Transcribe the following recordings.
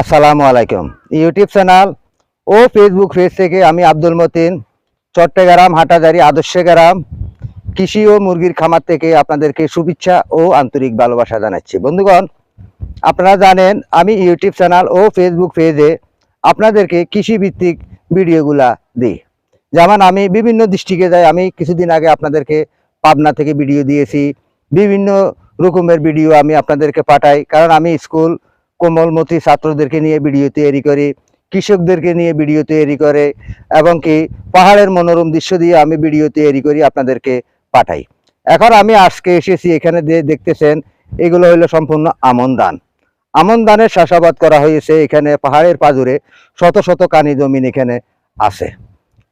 আসসালামু আলাইকুম। YouTube channel ও ফেসবুক পেজ থেকে আমি আব্দুল মতিন, চট্টগ্রাম হাটাজারি আদর্শ গ্রাম কৃষি ও মুরগির খামার থেকে আপনাদেরকে শুভেচ্ছা ও আন্তরিক ভালোবাসা জানাচ্ছি। বন্ধুগণ, আপনারা জানেন আমি ইউটিউব চ্যানেল ও ফেসবুক পেজে আপনাদেরকে কৃষি ভিত্তিক ভিডিওগুলা দিই। যেমন আমি বিভিন্ন ডিস্ট্রিক্টে যাই আমি কিছুদিন আগে আপনাদেরকে পাবনা থেকে ভিডিও দিয়েছি। বিভিন্ন রকমের ভিডিও আমি আপনাদেরকে পাঠাই, কারণ আমি স্কুল কোমলমতি ছাত্রদেরকে নিয়ে ভিডিও তৈরি করি, কৃষকদেরকে নিয়ে ভিডিও তৈরি করে, এবং কি পাহাড়ের মনোরম দৃশ্য দিয়ে আমি ভিডিও তৈরি করি আপনাদেরকে পাঠাই। এখন আমি আজকে এসেছি, এখানে যে দেখতেছেন, এগুলো হলো সম্পূর্ণ আমন ধান। আমন ধানের চাষাবাদ করা হয়েছে এখানে পাহাড়ের পাজুরে শত শত কানি জমিন এখানে আছে।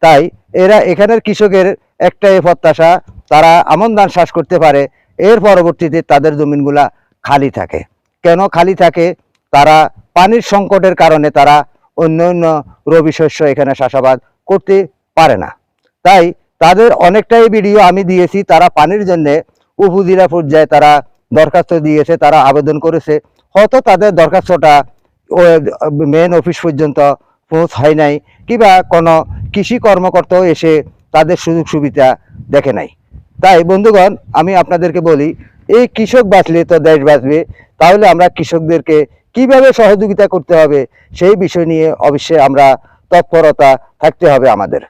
তাই এরা এখানের কৃষকের একটাই প্রত্যাশা, তারা আমন ধান চাষ করতে পারে, এর পরবর্তীতে তাদের জমিনগুলা খালি থাকে। কেন খালি থাকে? তারা পানির সংকটের কারণে তারা অন্য অন্য রবি শস্য এখানে চাষাবাদ করতে পারে না। তাই তাদের অনেকটাই ভিডিও আমি দিয়েছি, তারা পানির জন্য উপজেলা পর্যায়ে তারা দরখাস্ত দিয়েছে, তারা আবেদন করেছে। হয়তো তাদের দরখাস্তটা মেন অফিস পর্যন্ত পৌঁছ হয় নাই, কিংবা কোনো কৃষি কর্মকর্তাও এসে তাদের সুযোগ সুবিধা দেখে নাই। তাই বন্ধুগণ, আমি আপনাদেরকে বলি, এই কৃষক বাঁচলে তো দেশ বাঁচবে, তাহলে আমরা কৃষকদেরকে কীভাবে সহযোগিতা করতে হবে সেই বিষয় নিয়ে অবশ্যই আমরা তৎপরতা থাকতে হবে আমাদের।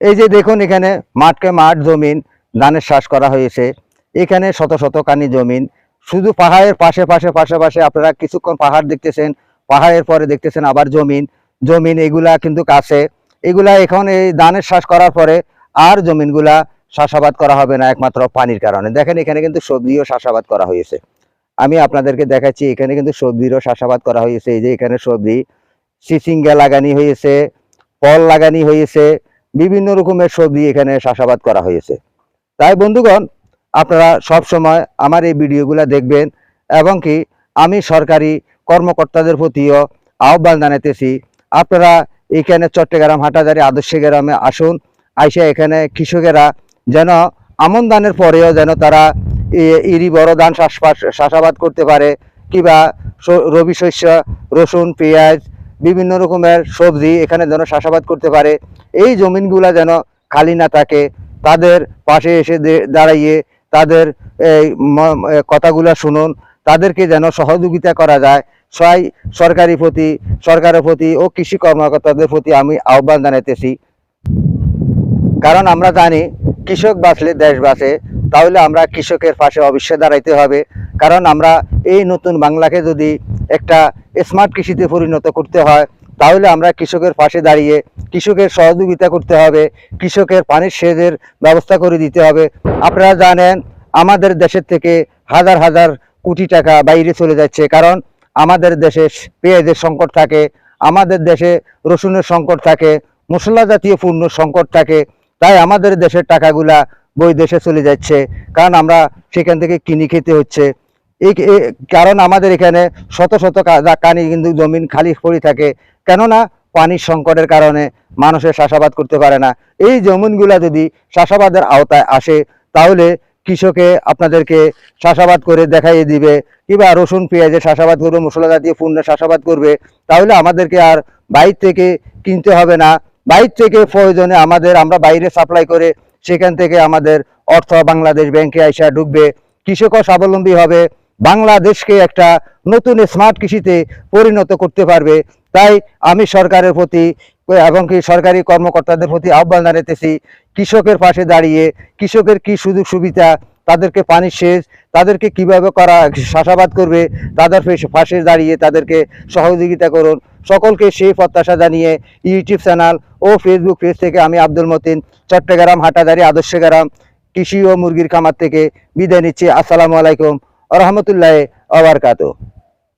এই যে দেখুন এখানে মাঠকে মাঠ জমিন ধানের চাষ করা হয়েছে। এখানে শত শত কানি জমিন। শুধু পাহাড়ের পাশে পাশে পাশে পাশে আপনারা কিছুক্ষণ পাহাড় দেখতেছেন, পাহাড়ের পরে দেখতেছেন আবার জমিন। জমিন এগুলা কিন্তু কাছে। এগুলা এখন এই ধানের চাষ করার পরে আর জমিনগুলা চাষাবাদ করা হবে না একমাত্র পানির কারণে। দেখেন এখানে কিন্তু সবজিও চাষাবাদ করা হয়েছে। আমি আপনাদেরকে দেখাচ্ছি, এখানে কিন্তু সবজিরও চাষাবাদ করা হয়েছে। এই যে এখানে সবজি চিচিঙ্গা লাগানি হয়েছে, ফল লাগানি হয়েছে, বিভিন্ন রকমের সবজি এখানে চাষাবাদ করা হয়েছে। তাই বন্ধুগণ, আপনারা সব সময় আমার এই ভিডিওগুলো দেখবেন এবং কি আমি সরকারি কর্মকর্তাদের প্রতিও আহ্বান জানাতেছি আপনারা এখানে চট্টগ্রাম হাটাজারি আদর্শ গ্রামে আসুন, আইসা এখানে কৃষকেরা যেন আমন ধানের পরেও যেন তারা ইরি বড় ধান চাষাবাদ করতে পারে। কিংবা রবি শস্য, রসুন, পেঁয়াজ, বিভিন্ন রকমের সবজি এখানে যেন চাষাবাদ করতে পারে। এই জমিনগুলা যেন খালি না থাকে। তাদের পাশে এসে দাঁড়াইয়ে তাদের কথাগুলা শুনুন। তাদেরকে যেন সহযোগিতা করা যায়। সবাই সরকারি প্রতি, সরকারের প্রতি ও কৃষি কর্মকর্তাদের প্রতি আমি আহ্বান জানাইতেছি। কারণ আমরা জানি, কৃষক বাঁচলে দেশ বাঁচে। তাহলে আমরা কৃষকের পাশে অবশ্যই দাঁড়াইতে হবে। কারণ আমরা এই নতুন বাংলাকে যদি একটা স্মার্ট কৃষিতে পরিণত করতে হয়, তাহলে আমরা কৃষকের পাশে দাঁড়িয়ে কৃষকের সহযোগিতা করতে হবে, কৃষকের পানির সেচের ব্যবস্থা করে দিতে হবে। আপনারা জানেন, আমাদের দেশের থেকে হাজার হাজার কোটি টাকা বাইরে চলে যাচ্ছে। কারণ আমাদের দেশে পেঁয়াজের সংকট থাকে, আমাদের দেশে রসুনের সংকট থাকে, মশলা জাতীয় পণ্য সংকট থাকে। তাই আমাদের দেশের টাকাগুলা বই দেশে চলে যাচ্ছে, কারণ আমরা সেখান থেকে কিনি খেতে হচ্ছে। এই কারণ আমাদের এখানে শত শত কানি কিন্তু জমিন খালি পড়ে থাকে, কেননা পানির সংকটের কারণে মানুষের চাষাবাদ করতে পারে না। এই জমিনগুলা যদি চাষাবাদের আওতায় আসে, তাহলে কৃষকে আপনাদেরকে চাষাবাদ করে দেখাইয়ে দিবে, কিংবা রসুন, পেঁয়াজের চাষাবাদ করবে মশলা জাতীয় পণ্যের চাষাবাদ করবে, তাহলে আমাদেরকে আর বাইর থেকে কিনতে হবে না। বাইর থেকে প্রয়োজনে আমাদের আমরা বাইরে সাপ্লাই করে সেখান থেকে আমাদের অর্থ বাংলাদেশ ব্যাংকে আইসা ঢুকবে। কৃষক স্বাবলম্বী হবে। বাংলাদেশকে একটা নতুন স্মার্ট কৃষিতে পরিণত করতে পারবে। তাই আমি সরকারের প্রতি এবং কি সরকারি কর্মকর্তাদের প্রতি আহ্বান জানাতেছি কৃষকের পাশে দাঁড়িয়ে কৃষকের কি সুযোগ সুবিধা তাদেরকে পানি সেচ, তাদেরকে কীভাবে করা, চাষাবাদ করবে, তাদের ফাঁসে পাশে দাঁড়িয়ে তাদেরকে সহযোগিতা করুন। সকলকে সেই প্রত্যাশা জানিয়ে ইউটিউব চ্যানেল ও ফেসবুক পেজ থেকে আমি আব্দুল মতিন, চট্টগ্রাম হাটাদারি আদর্শ গ্রাম কৃষি ও মুরগির খামার থেকে বিদায় নিচ্ছি। আসসালামু আলাইকুম রহমতুল্লাহ আবরকাত